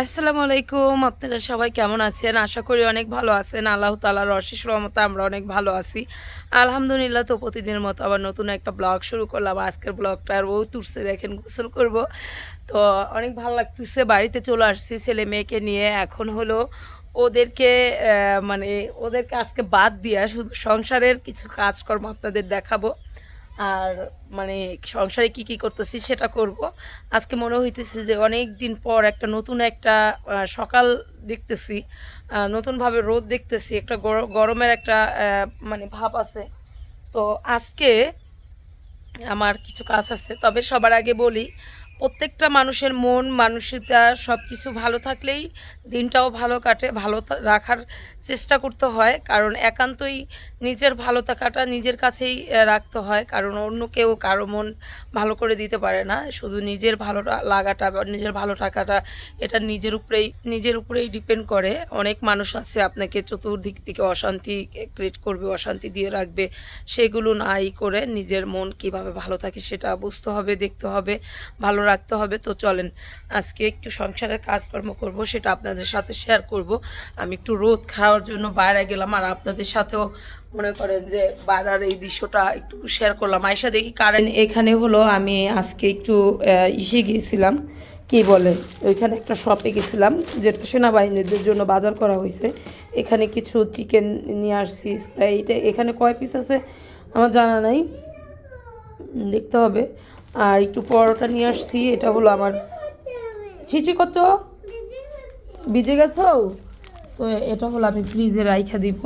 আসসালামু আলাইকুম, আপনারা সবাই কেমন আছেন? আশা করি অনেক ভালো আছেন। আল্লাহ তালার অশেষ রহমতে আমরা অনেক ভালো আছি। আলহামদুলিল্লাহ তো প্রতিদিনের মতো আবার নতুন একটা ব্লগ শুরু করলাম। আজকের ব্লগটা আর বউ তুলছে দেখেন গোসল করব। তো অনেক ভালো লাগতেছে, বাড়িতে চলে আসছি ছেলে মেয়েকে নিয়ে। এখন হলো ওদেরকে মানে ওদেরকে আজকে বাদ দিয়া শুধু সংসারের কিছু কাজকর্ম আপনাদের দেখাবো। আর মানে সংসারে কি কি করতেছি সেটা করব। আজকে মনে হইতেছে যে অনেক দিন পর একটা নতুন একটা সকাল দেখতেছি নতুনভাবে রোদ দেখতেছি, একটা গর- গরমের একটা মানে ভাব আছে। তো আজকে আমার কিছু কাজ আছে, তবে সবার আগে বলি, প্রত্যেকটা মানুষের মন, মানসিকতা সব কিছু ভালো থাকলেই দিনটাও ভালো কাটে, ভালো রাখার চেষ্টা করতে হয়। কারণ একান্তই নিজের ভালো থাকাটা নিজের কাছেই রাখতে হয়। কারণ অন্য কেউ কারও মন ভালো করে দিতে পারে না। শুধু নিজের ভালো লাগাটা বা নিজের ভালো থাকাটা, এটা নিজের উপরেই নিজের উপরেই ডিপেন্ড করে। অনেক মানুষ আছে আপনাকে চতুর্দিক থেকে অশান্তি ক্রিয়েট করবে, অশান্তি দিয়ে রাখবে। সেগুলো নাই করে নিজের মন কীভাবে ভালো থাকে সেটা বুঝতে হবে, দেখতে হবে, ভালো রাখতে হবে। তো চলেন, আজকে একটু সংসারের কাজকর্ম করব, সেটা আপনাদের সাথে শেয়ার করব। আমি একটু রোদ খাওয়ার জন্য বাইরে গেলাম আর আপনাদের সাথেও মনে করেন যে বাইরের এই দৃশ্যটা একটু শেয়ার করলাম। আয়সা দেখি কারেন্ট এখানে হলো আমি আজকে একটু ইসে গিয়েছিলাম। কি বলে? ওইখানে একটা শপে গেছিলাম, যেটা সেনাবাহিনীদের জন্য বাজার করা হয়েছে। এখানে কিছু চিকেন নিয়ে আসছি স্প্রাইট এখানে কয় পিস আছে? আমার জানা নাই। দেখতে হবে। আর একটু পরোটা নিয়ে আসছি, এটা হলো আমার চিচি কত? ভিজে গেছো? তো এটা হলো আমি ফ্রিজে রাইখা দিব।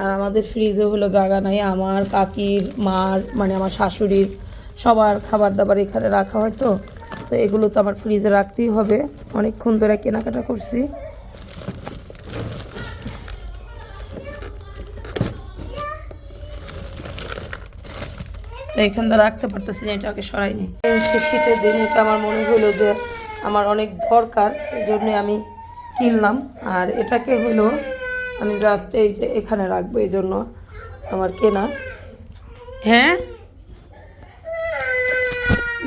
আর আমাদের ফ্রিজে হলো জায়গা নাই। আমার কাকির, মার মানে আমার শাশুড়ির সবার খাবার দাবার এখানে রাখা হয় তো। তো এগুলো তো আমার ফ্রিজে রাখতেই হবে। অনেকক্ষণ ধরে কেনাকাটা করছি। তো এখানটা রাখতে পারতেছি না, এটাকে সরাই নি শীতের দিন, এটা আমার মনে হলো যে আমার অনেক দরকার, এই জন্য আমি কিনলাম। আর এটাকে হলো আমি জাস্ট এই যে এখানে রাখব, এই জন্য আমার কেনা। হ্যাঁ?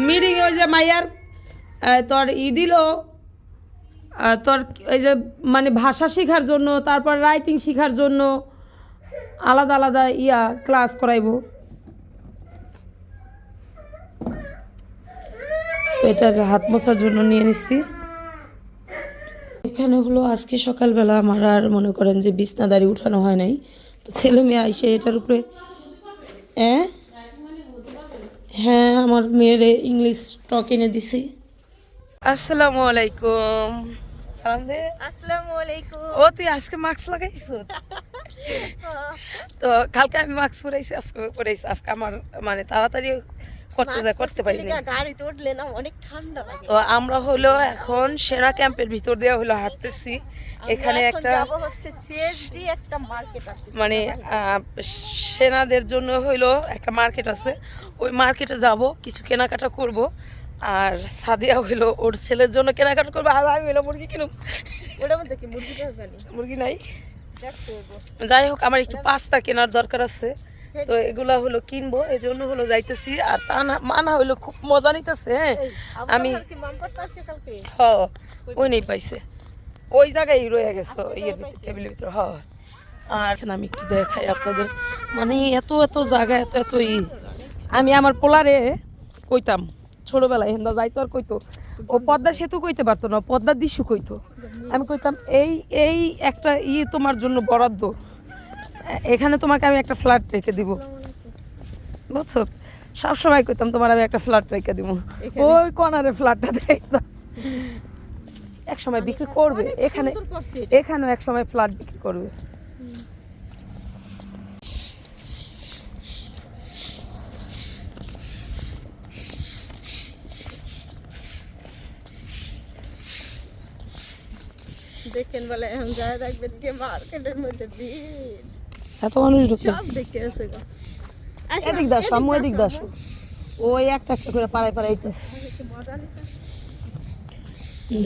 মিটিং ওই যে মাইয়ার তোর ই দিল তোর এই যে মানে ভাষা শেখার জন্য, তারপর রাইটিং শেখার জন্য আলাদা আলাদা ইয়া ক্লাস করাইবো। তো এটা হাত মোছার জন্য নিয়ে নিচ্ছি। এখানে হলো আজকে সকালবেলা আমার আর মনে করেন যে বিছনাদারি উঠানো হয় নাই। তো ছেলে মেয়ে আইসে এটার উপরে হ্যাঁ হ্যাঁ আমার মেয়েরে ইংলিশ টক এনে দিছি। আসসালামু আলাইকুম। সালাম দে। আসসালামু আলাইকুম। ও তুই আজকে মাস্ক লাগাইছ তো কালকে আমি মাস্ক পরাইছি আজকে পরাইছি। আজকে আমার মানে তাড়াতাড়ি করতে যা করতে পারিনি গাড়িতে উঠলে না অনেক ঠান্ডা লাগে। তো আমরা হলো এখন সেনা ক্যাম্পের ভিতর দিয়ে হলো হাঁটতেছি। এখানে একটা হচ্ছে সিএসডি একটা মার্কেট আছে মানে সেনাদের জন্য হইল একটা মার্কেট আছে। ওই মার্কেটে যাব কিছু কেনাকাটা করব। আর সাদিয়া হইল ওর ছেলের জন্য কেনাকাটা করব। আর আমি হইল মুরগি কিনুম ওটার মধ্যে কি মুরগি মুরগি নাই। যাই হোক আমার একটু পাস্তা কেনার দরকার আছে। তো এগুলা হলো কিনবো এই জন্য হলো যাইতেছি। আর তা না মানা হইল খুব মজা নিতেছে হ্যাঁ? আমি হ ওই নেই পাইছে। ওই জায়গায় রয়ে গেছে ইয়ের ভিতরে টেবিলের ভিতরে হ। আর এখানে আমি একটু দেখাই আপনাদের। মানে এত এত জায়গা এত এত ই। আমি আমার পোলারে কইতাম ছোটবেলায় হেন্দা যাইতো আর কইতো ও পদ্মা সেতু কইতে পারতো না পদ্মা দিশু কইতো। আমি কইতাম এই এই একটা ই তোমার জন্য বরাদ্দ এখানে তোমাকে আমি একটা ফ্ল্যাট রেখে দিব। বুঝছ? সবসময় কইতাম তোমার আমি একটা ফ্ল্যাট রেখে দিব। ওই কর্নারে ফ্ল্যাটটা দেখতাম এক সময় বিক্রি করবে। এখানে এখানেও এক সময় ফ্ল্যাট বিক্রি করবে। দেখেন বলে এখন যা রাখবেন কে মার্কেটের মধ্যে ভিড়। এত মানুষ ঢুকে। এদিক দাসো আম্মু এদিক দাসো ওই একটা একটা করে পাড়ায় পাড়াইতেছে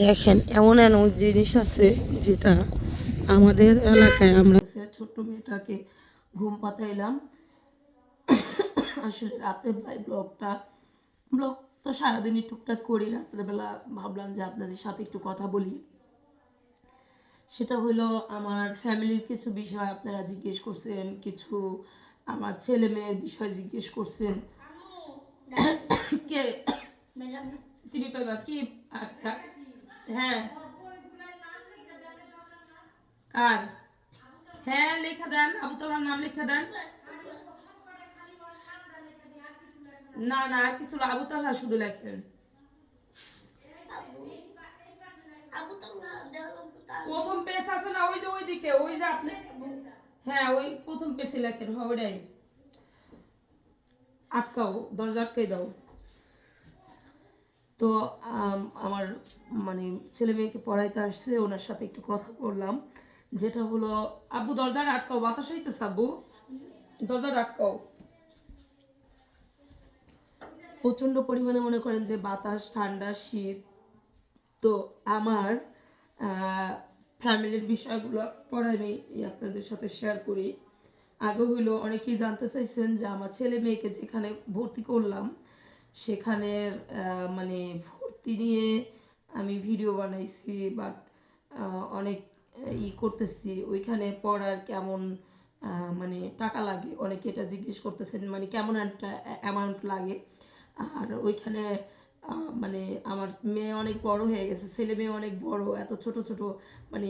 দেখেন এমন এমন জিনিস আছে যেটা আমাদের এলাকায় আমরা ছোট্ট মেয়েটাকে ঘুম পাতাইলাম। আসলে রাতের বেলায় ব্লগটা ব্লগ তো সারাদিনই টুকটাক করি। রাত্রেবেলা ভাবলাম যে আপনাদের সাথে একটু কথা বলি। সেটা হলো আমার ফ্যামিলির কিছু বিষয় আপনারা জিজ্ঞেস করছেন, কিছু আমার ছেলে মেয়ের বিষয় জিজ্ঞেস করছেন। কে? চিনি কি? একটা হ্যাঁ। হ্যাঁ লেখা দেন। নাম লেখা দেন। না না কিছু আবু তাহা শুধু লেখেন আবু তো না দেওয়াল তার প্রথম পেজ আছে না, ওই যে ওই দিকে ওই যে আপনি হ্যাঁ ওই প্রথম পেজে লেখেন হ্যাঁ ওটাই আটকাও, দরজা আটকাই দাও। তো আমার মানে ছেলে মেয়েকে পড়াইতে আসছে, ওনার সাথে একটু কথা বললাম, যেটা হলো, আব্বু, দরজাটা আটকাও, বাতাস হইতেছে, আব্বু। দরজাটা আটকাও। প্রচণ্ড পরিমাণে মনে করেন যে বাতাস, ঠান্ডা, শীত। তো আমার ফ্যামিলির বিষয়গুলো পরে আমি আপনাদের সাথে শেয়ার করি। আগে হইল অনেকেই জানতে চাইছেন যে আমার ছেলে মেয়েকে যেখানে ভর্তি করলাম, সেখানের মানে ভর্তি নিয়ে আমি ভিডিও বানাইছি বাট অনেক ই করতেছি। ওইখানে পড়ার কেমন মানে টাকা লাগে? অনেকে এটা জিজ্ঞেস করতেছেন মানে কেমন একটা অ্যামাউন্ট লাগে? আর ওইখানে মানে আমার মেয়ে অনেক বড় হয়ে গেছে, ছেলে মেয়ে অনেক বড়, এত ছোট ছোট মানে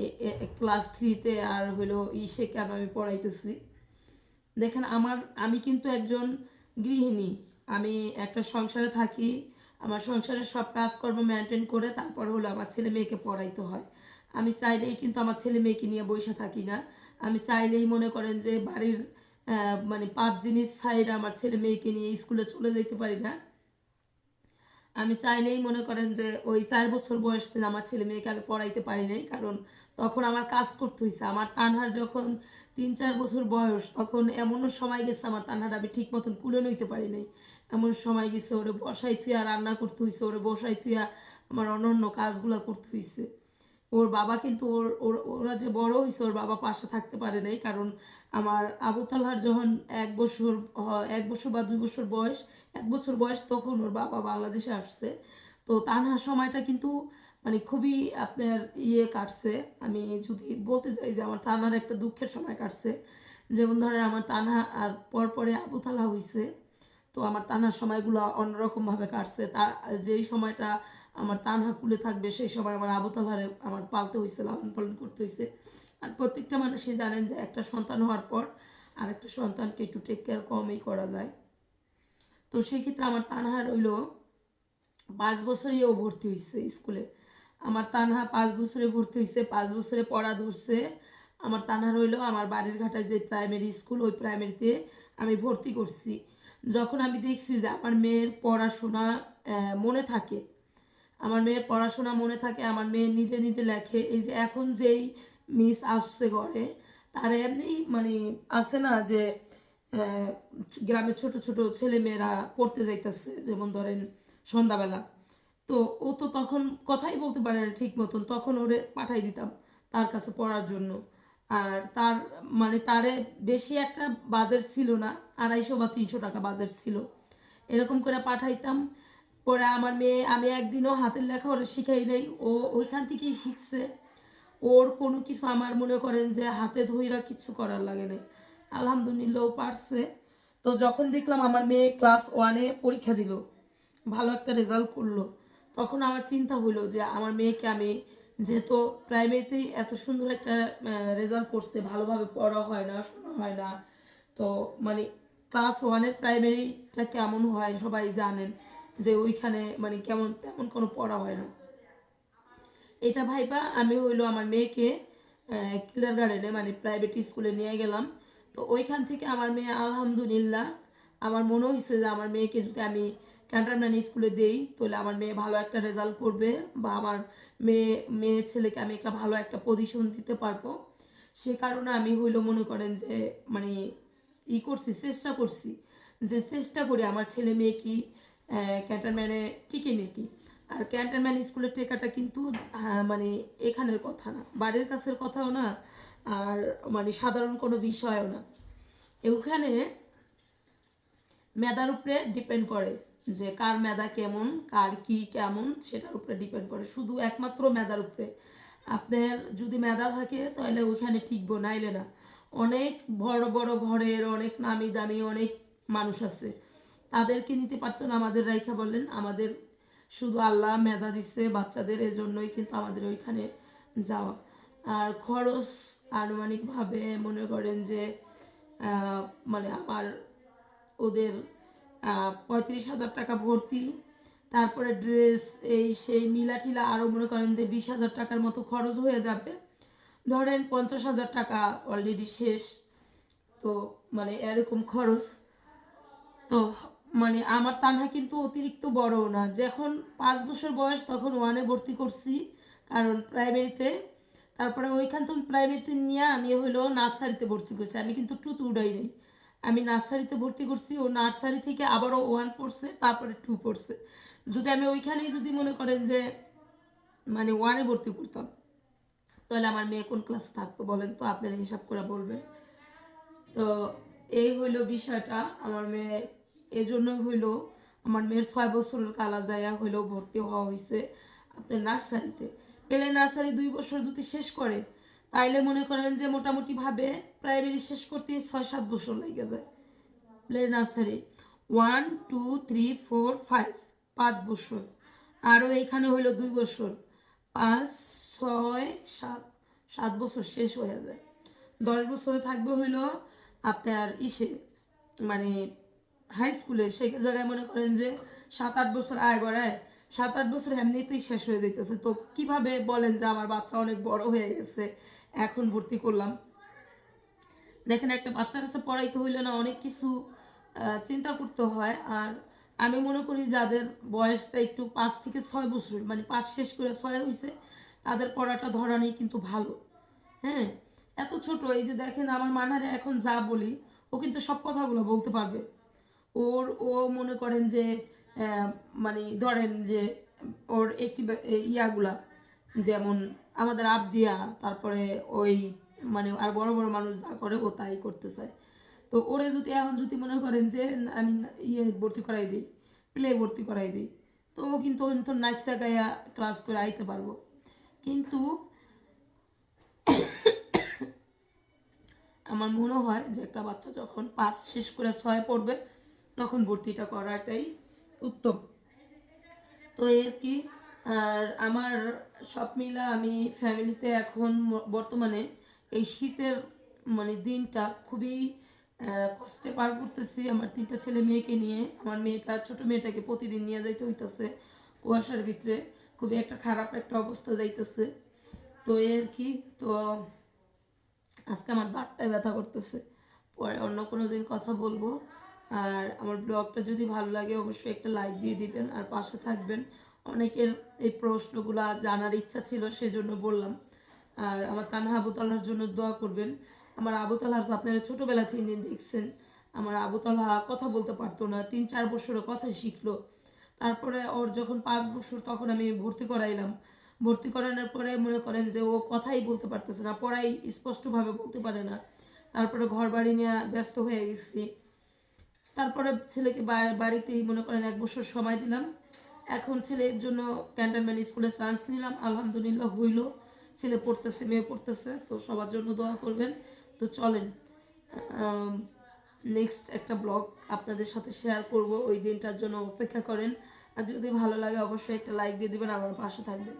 ক্লাস থ্রিতে আর হলো ইসে কেন আমি পড়াইতেছি। দেখেন আমার, আমি কিন্তু একজন গৃহিণী, আমি একটা সংসারে থাকি, আমার সংসারের সব কাজকর্ম মেনটেন করে তারপর হলো আমার ছেলে মেয়েকে পড়াইতে হয়। আমি চাইলেই কিন্তু আমার ছেলে মেয়েকে নিয়ে বসে থাকি না। আমি চাইলেই মনে করেন যে বাড়ির মানে পাঁচ জিনিস সাইড আমার ছেলে মেয়েকে নিয়ে স্কুলে চলে যেতে পারি না। আমি চাইলেই মনে করেন যে ওই চার বছর বয়স থেকে আমার ছেলে মেয়েকে আমি পড়াইতে পারি নাই, কারণ তখন আমার কাজ করতে হয়েছে আমার তানহার যখন তিন চার বছর বয়স, তখন এমনও সময় গেছে আমার তানহার আমি ঠিক মতন কুলে নিতে পারি নাই। এমন সময় গেছে ওরে বসাই থুয়া রান্না করতে হয়েছে ওরে বসাই থুয়া আমার অন্য কাজগুলো করতে হয়েছে ওর বাবা কিন্তু ওর ওর, ওরা যে বড় হয়েছে ওর বাবা পাশে থাকতে পারে নাই, কারণ আমার আবু তালহার যখন এক বছর এক বছর বা দুই বছর বয়স এক বছর বয়স তখন ওর বাবা বাংলাদেশে আসছে। তো তানহার সময়টা কিন্তু মানে খুবই আপনার ইয়ে কাটছে। আমি যদি বলতে চাই যে আমার তানহার একটা দুঃখের সময় কাটছে। যেমন ধরেন আমার তানহা আর পরপরে আবু তালা হয়েছে তো আমার তানহার সময়গুলো অন্যরকমভাবে কাটছে। তার যেই সময়টা আমার তানহা কুলে থাকবে, সেই সময় আমার আবু তালহারে আমার পালতে হয়েছে লালন পালন করতে হয়েছে আর প্রত্যেকটা মানুষই জানেন যে একটা সন্তান হওয়ার পর আর একটা সন্তানকে একটু টেক কেয়ার কমই করা যায়। তো সেক্ষেত্রে আমার তানহা রইল পাঁচ বছরই ও ভর্তি হয়েছে স্কুলে। আমার তানহা পাঁচ বছরে ভর্তি হয়েছে পাঁচ বছরে পড়া ধরছে। আমার তানহা রইল আমার বাড়ির ঘাটায় যে প্রাইমারি স্কুল ওই প্রাইমারিতে আমি ভর্তি করছি। যখন আমি দেখছি যে আমার মেয়ের পড়াশোনা মনে থাকে, আমার মেয়ের পড়াশোনা মনে থাকে, আমার মেয়ে নিজে নিজে লেখে, এই যে এখন যেই মিস আসছে ঘরে, তার এমনি মানে আছে না যে গ্রামের ছোট ছোট ছেলে মেয়েরা পড়তে যাইতেছে, যেমন ধরেন সন্ধ্যাবেলা। তো ও তো তখন কথাই বলতে পারে না ঠিক মতন, তখন ওরে পাঠাই দিতাম তার কাছে পড়ার জন্য। আর তার মানে তারে বেশি একটা বাজার ছিল না, আড়াইশো বা তিনশো টাকা বাজার ছিল। এরকম করে পাঠাইতাম। পরে আমার মেয়ে, আমি একদিনও হাতের লেখা ওরা শিখাই নাই, ও ওইখান থেকেই শিখছে। ওর কোনো কিছু আমার মনে করেন যে হাতে ধইরা কিছু করার লাগে না আলহামদুলিল্লাহ পারছে। তো যখন দেখলাম আমার মেয়ে ক্লাস ওয়ানে পরীক্ষা দিল, ভালো একটা রেজাল্ট করল, তখন আমার চিন্তা হলো যে আমার মেয়েকে আমি যেহেতু প্রাইমারিতেই এত সুন্দর একটা রেজাল্ট করছে, ভালোভাবে পড়া হয় না, শোনা হয় না, তো মানে ক্লাস ওয়ানের প্রাইমারিটা কেমন হয় সবাই জানেন যে ওইখানে মানে কেমন, তেমন কোনো পড়া হয় না। এটা ভাইবা আমি হইল আমার মেয়েকে কিলার গার্ডেনে মানে প্রাইভেট স্কুলে নিয়ে গেলাম। তো ওইখান থেকে আমার মেয়ে, আলহামদুলিল্লাহ, আমার মনে হয়েছে যে আমার মেয়েকে যদি আমি ক্যান্টনমেন্ট স্কুলে দেই, তাহলে আমার মেয়ে ভালো একটা রেজাল্ট করবে বা আমার মেয়ে মেয়ে ছেলেকে আমি একটা ভালো একটা পজিশন দিতে পারব। সে কারণে আমি হইল মনে করেন যে মানে ই করছি, চেষ্টা করছি যে চেষ্টা করি আমার ছেলে মেয়ে কি ক্যান্টনম্যানে টিকে নাকি। আর ক্যান্টনম্যান স্কুলের টেকাটা কিন্তু মানে এখানের কথা না, বাড়ির কাছের কথাও না আর মানে সাধারণ কোনো বিষয়ও না। ওখানে মেধার উপরে ডিপেন্ড করে যে কার মেধা কেমন, কার কি কেমন, সেটার উপরে ডিপেন্ড করে। শুধু একমাত্র মেধার উপরে। আপনার যদি মেধা থাকে, তাহলে ওইখানে টিকবো নাইলে না। অনেক বড় বড় ঘরের, অনেক নামি দামি, অনেক মানুষ আছে। তাদেরকে নিতে পারতো না আমাদের রাইখা বললেন। আমাদের শুধু আল্লাহ মেধা দিচ্ছে বাচ্চাদের, এজন্যই কিন্তু আমাদের ওইখানে যাওয়া। আর খরচ আনুমানিকভাবে মনে করেন যে মানে আমার ওদের পঁয়ত্রিশ হাজার টাকা ভর্তি। তারপরে ড্রেস, এই সেই মিলা ঠিলা আরও মনে করেন যে বিশ হাজার টাকার মতো খরচ হয়ে যাবে। ধরেন পঞ্চাশ হাজার টাকা অলরেডি শেষ। তো মানে এরকম খরচ। তো মানে আমার তানহা কিন্তু অতিরিক্ত বড়ও না। যখন পাঁচ বছর বয়স তখন ওয়ানে ভর্তি করছি, কারণ প্রাইমারিতে তারপরে ওইখান থেকে প্রাইমারিতে নিয়ে আমি হলো নার্সারিতে ভর্তি করছি। আমি কিন্তু টুত উড়াই নেই। আমি নার্সারিতে ভর্তি করছি। ও নার্সারি থেকে আবারও ওয়ান পড়ছে, তারপরে টু পড়ছে। যদি আমি ওইখানেই যদি মনে করেন যে মানে ওয়ানে ভর্তি করতাম, তাহলে আমার মেয়ে কোন ক্লাস থাকতো বলেন তো? আপনারা হিসাব করে বলবে তো এই হইল বিষয়টা। আমার মেয়ে এই জন্য হইল আমার মেয়ের ছয় বছরের কালা জায়গা হইল ভর্তি হওয়া হয়েছে আপনার নার্সারিতে। পেলে নার্সারি দুই বছর যদি শেষ করে, তাইলে মনে করেন যে মোটামুটি ভাবে প্রাইমারি শেষ করতে ছয় সাত বছর লেগে যায়। Play nursery. One, two, three, four, five, পাঁচ বছর। আরও এখানে হইল দুই বছর। পাঁচ, ছয়, সাত সাত বছর শেষ হয়ে যায়। দশ বছরে থাকবে হইল আপনার ইসে মানে হাই স্কুলে সে জায়গায় মনে করেন যে সাত আট বছর আয় গড়ায় সাত আট বছর এমনিতেই শেষ হয়ে যেতেছে তো কীভাবে বলেন যে আমার বাচ্চা অনেক বড় হয়ে গেছে, এখন ভর্তি করলাম? দেখেন, একটা বাচ্চা কাছে পড়াইতে হইলে না অনেক কিছু চিন্তা করতে হয়। আর আমি মনে করি যাদের বয়সটা একটু পাঁচ থেকে ছয় বছর মানে পাঁচ শেষ করে ছয় হয়েছে তাদের পড়াটা ধরানি কিন্তু ভালো। হ্যাঁ এত ছোট, এই যে দেখেন আমার মানারে এখন যা বলি, ও কিন্তু সব কথাগুলো বলতে পারবে। ওর, ও মনে করেন যে মানে ধরেন যে ওর একটি ইয়াগুলা, যেমন আমাদের আবদিয়া, তারপরে ওই মানে আর বড় বড় মানুষ যা করে ও তাই করতে চায় তো ওরে যদি এখন যদি মনে করেন যে আমি ইয়ে ভর্তি করাই দিই, প্লে ভর্তি করাই দিই, তো ও কিন্তু তো নাচা গায়া ক্লাস করে আইতে পারব। কিন্তু আমার মনে হয় যে একটা বাচ্চা যখন পাস শেষ করে ছয় পড়বে, তখন ভর্তিটা করাটাই উত্তম। তো এর কি? আর আমার সব মিলা আমি ফ্যামিলিতে এখন বর্তমানে এই শীতের মানে দিনটা খুবই কষ্টে পার করতেছি। আমার তিনটা ছেলে মেয়েকে নিয়ে। আমার মেয়েটা, ছোট মেয়েটাকে প্রতিদিন নিয়ে যাইতে হইতেছে কুয়াশার ভিতরে। খুবই একটা খারাপ একটা অবস্থা যাইতেছে। তো এর কি? তো আজকে আমার দাঁতটায় ব্যথা করতেছে। পরে অন্য কোনো দিন কথা বলব। আর আমার ব্লগটা যদি ভালো লাগে, অবশ্যই একটা লাইক দিয়ে দিবেন আর পাশে থাকবেন। অনেকের এই প্রশ্নগুলো জানার ইচ্ছা ছিল, সেজন্য বললাম। আর আমার তানহা আবুতালার জন্য দোয়া করবেন। আমার আবুতালার তো আপনারা ছোটোবেলা থেকে দিন দেখছেন। আমার আবুতালা কথা বলতে পারতো না, তিন চার বছরে কথা শিখলো। তারপরে ওর যখন পাঁচ বছর, তখন আমি ভর্তি করাইলাম। ভর্তি করানোর পরে মনে করেন যে ও কথাই বলতে পারতেছে না, পড়াই স্পষ্টভাবে বলতে পারে না। তারপরে ঘর বাড়ি নিয়ে ব্যস্ত হয়ে গেছি। তারপরে ছেলেকে বাড়িতেই মনে করেন এক বছর সময় দিলাম। এখন ছেলের জন্য ক্যান্টনমেন্ট স্কুলে চান্স নিলাম। আলহামদুলিল্লাহ হইল। ছেলে পড়তেছে, মেয়ে পড়তেছে, তো সবার জন্য দোয়া করবেন। তো চলেন নেক্সট একটা ব্লগ আপনাদের সাথে শেয়ার করব। ওই দিনটার জন্য অপেক্ষা করেন। আর যদি ভালো লাগে অবশ্যই একটা লাইক দিয়ে দিবেন, আমার পাশে থাকবেন।